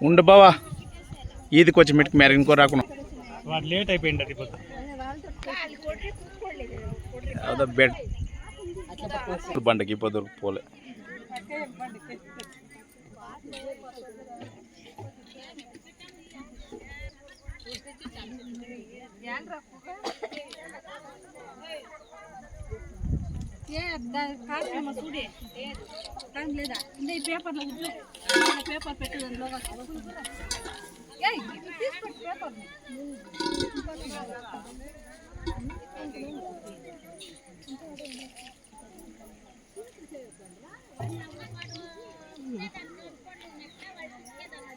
ఉండు బావా ఇది కొంచెం మెట్టుకు మేర ఇంకో రాకుండా వాడు లేట్ అయిపోయింది అది ఏ కాదమ్మ చూడే. టైం లేదా? ఇంకా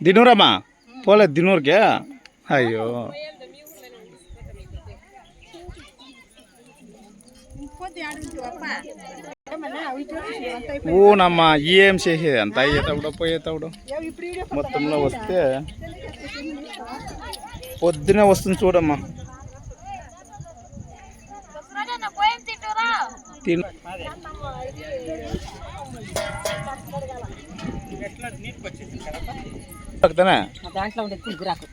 దినూరమ్మా పోలేదు దినూరుకే. అయ్యో. ఊనమ్మా ఏం చేసేది అంత? అయ్యేటప్పుడు పోయేటప్పుడు మొత్తంలో వస్తే పొద్దునే వస్తుంది చూడమ్మా. తిను. దాంట్లో ఉండే గురాకు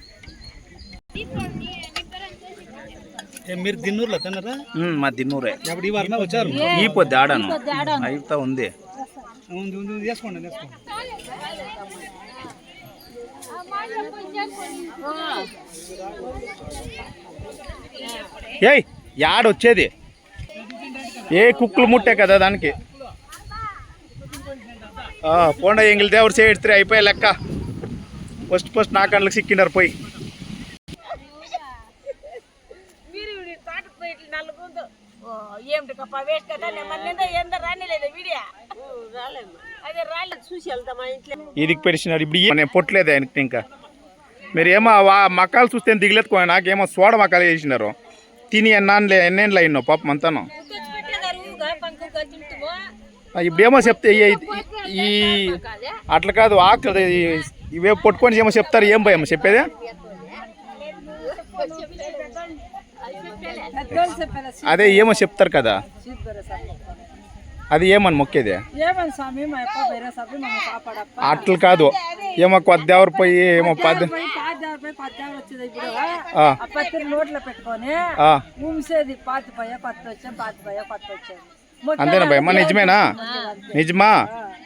మీరు దిన్నూరులో తిన్నారా? మా దిన్నూరే. ఎప్పుడు ఈ వారం వచ్చారు. ఈ పొద్దు ఆడాను. అయితా ఉంది. ఉంది ఉంది ఉంది, వేసుకోండి వేసుకోండి. ఏయ్ యాడొచ్చేది? ఏ కుక్కలు ముట్టే కదా దానికి? ఆ, పోండా ఎంగిల్ దేవుడు చేయిస్తే అయిపోయా లెక్క. ఫస్ట్ ఫస్ట్ నా కళ్ళకి సిక్కిండారు పోయి మీరు తోటకు పోయి ఇట్లా నలుగుందో ఏమిటి కప్ప వేస్ట్ కదా మళ్ళీ ఏందో రానిలేదు వీడియో. అదే రాలేదు. చూసి వెళ్తాం మా ఇంట్లో ఇదికి పెడిచినారు ఇప్పుడు నేను పొట్టలేదు ఆయనకి ఇంకా. మీరు ఏమో వా మకాలు చూస్తే దిగలేదుకో నాకేమో సోడ మకాలు వేసినారు. తిని ఎన్నాళ్ళే ఎన్నేళ్ళు అయినో పాపం అంతాను. ఇప్పుడేమో చెప్తే ఈ- ఈ అట్లా కాదు ఆకలి ఇవే పట్టుకొని ఏమో చెప్తారు ఏం భయం చెప్పేది? అదే ఏమో చెప్తారు కదా. అది ఏమని మొక్కేది? అట్లు కాదు. ఏమో కొద్దివరు పోయి ఏమో పద్ ఆ, పత్తి నోట్లో పెట్టుకొని పాతి పోయ వచ్చాం పాతి పోయ అంతేనా భయమ్మా నిజమేనా? నిజమా?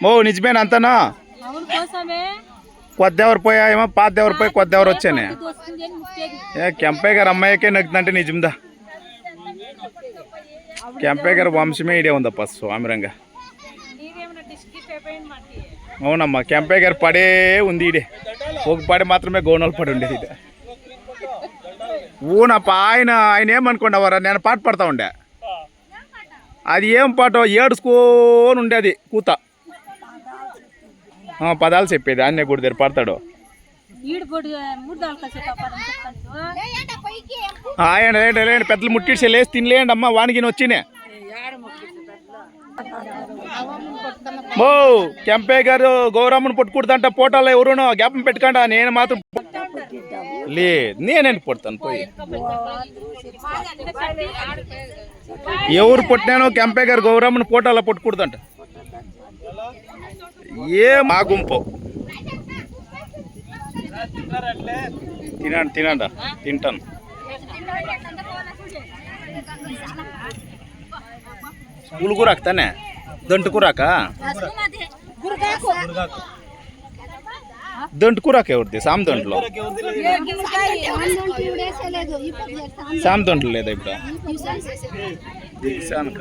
ఓ నిజమేనా అంతనా? కొద్దెవరు పోయా ఏమో పాతేవరు పోయి కొద్దెవరు వచ్చానే. ఏ కెంపే గారు అమ్మాయికే నగ్గుతుంటే నిజందా? గారు వంశమే ఇడే ఉందప్ప స్వామిరంగా అవునమ్మా కెంపే గారు పడే ఉంది ఇడే ఒక పడి మాత్రమే గౌనలు పడి ఉండేది ఇదే. ఊనప్ప ఆయన ఆయన ఏమనుకున్నావారా? నేను పాట పడతా ఉండే. అది ఏం పాట ఏడుచుకోని ఉండేది కూత. పదాలు చెప్పేది అన్నే గుడి దగ్గర పడతాడు. ఆయన లేండి లేండి పెద్దలు ముట్టిడిసి లేసి తినలేండి అమ్మ వానికి వచ్చినే. ఓ కెంపే గారు గౌరమ్మను పట్టుకుంటుందంట పోటాలో ఎవరునో జ్ఞాపం పెట్టుకండా నేను మాత్రం లే నేనండి పుడతాను పోయి. ఎవరు పుట్టినానో కెంపే గారు గౌరమ్మను పోటాలో పట్టుకూడదంట ఏ మా గుంపు. తినండి తినండి? తింటాను. ఉలుగురాకు తానే దంటుకురాక? దంటుకురాక ఎవరిది? సామ్ దంట్లో. సామ్ దంట్లో లేదా ఇప్పుడు? దిశానుక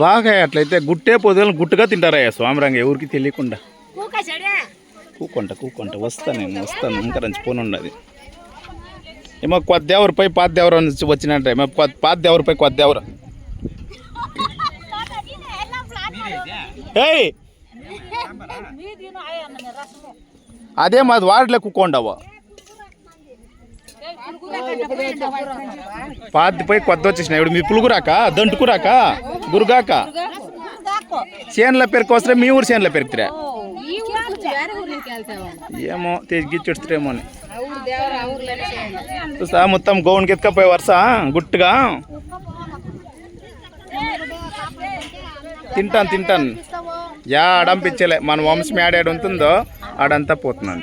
బాగా అట్లయితే గుట్టే పొద్దులు గుట్టుగా తింటారయ్యా స్వామిరంగ ఎవరికి తెలియకుండా. కూకుంట కూకుంట వస్తా నేను వస్తాను ఇంకా పోను ఉండదు ఏమో కొత్త దేవరిపై పాత దేవర నుంచి వచ్చినట్టే ఏమో కొత్త పాత దేవరిపై కొత్త దేవర ఏయ్ అదే మాది వాడిలో కుక్కోండవు పాతిపై కొత్త వచ్చేసిన. ఇప్పుడు మీ పులుగురాక దంటుకురాక గురుగాక. చేనుల పెరుకు మీ ఊరు చేనుల పెరుగుతురా ఏమో తెగిచ్చేస్తారేమో అని. చూస్తా మొత్తం గౌన్కి ఎత్తుకపోయే వరుస గుట్టుగా. తింటాను తింటాను. యా అడంపించలే మన వంశం ఆడాడు ఉంటుందో ఆడంతా పోతున్నాను.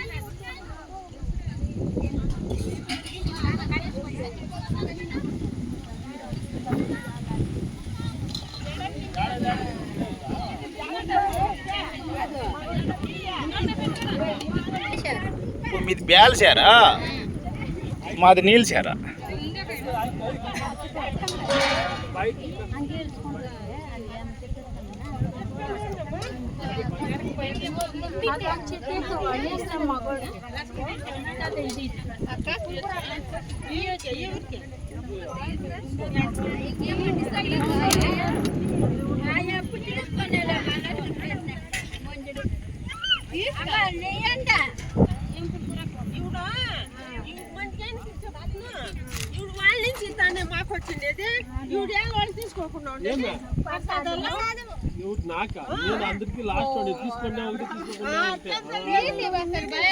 మీది బ్యాల్ సారా మాది నీళ్ళు సారా ఇవిడు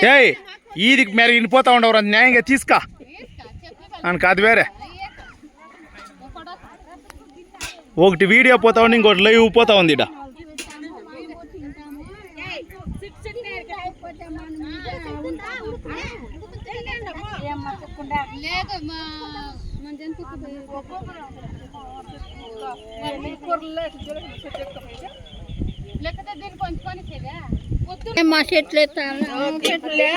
ఏయ్ ఈది మేర వినిపోతా ఉండవు న్యాయంగా తీసుకా అని కాదు వేరే ఒకటి వీడియో పోతా ఉంది ఇంకోటి లైవ్ పోతా ఉంది ఇడ లేదు మా మన జంతుకు లేకపోతే దీన్ని కొంచుకొని మా చెట్లు ఎత్తాను చెట్లే.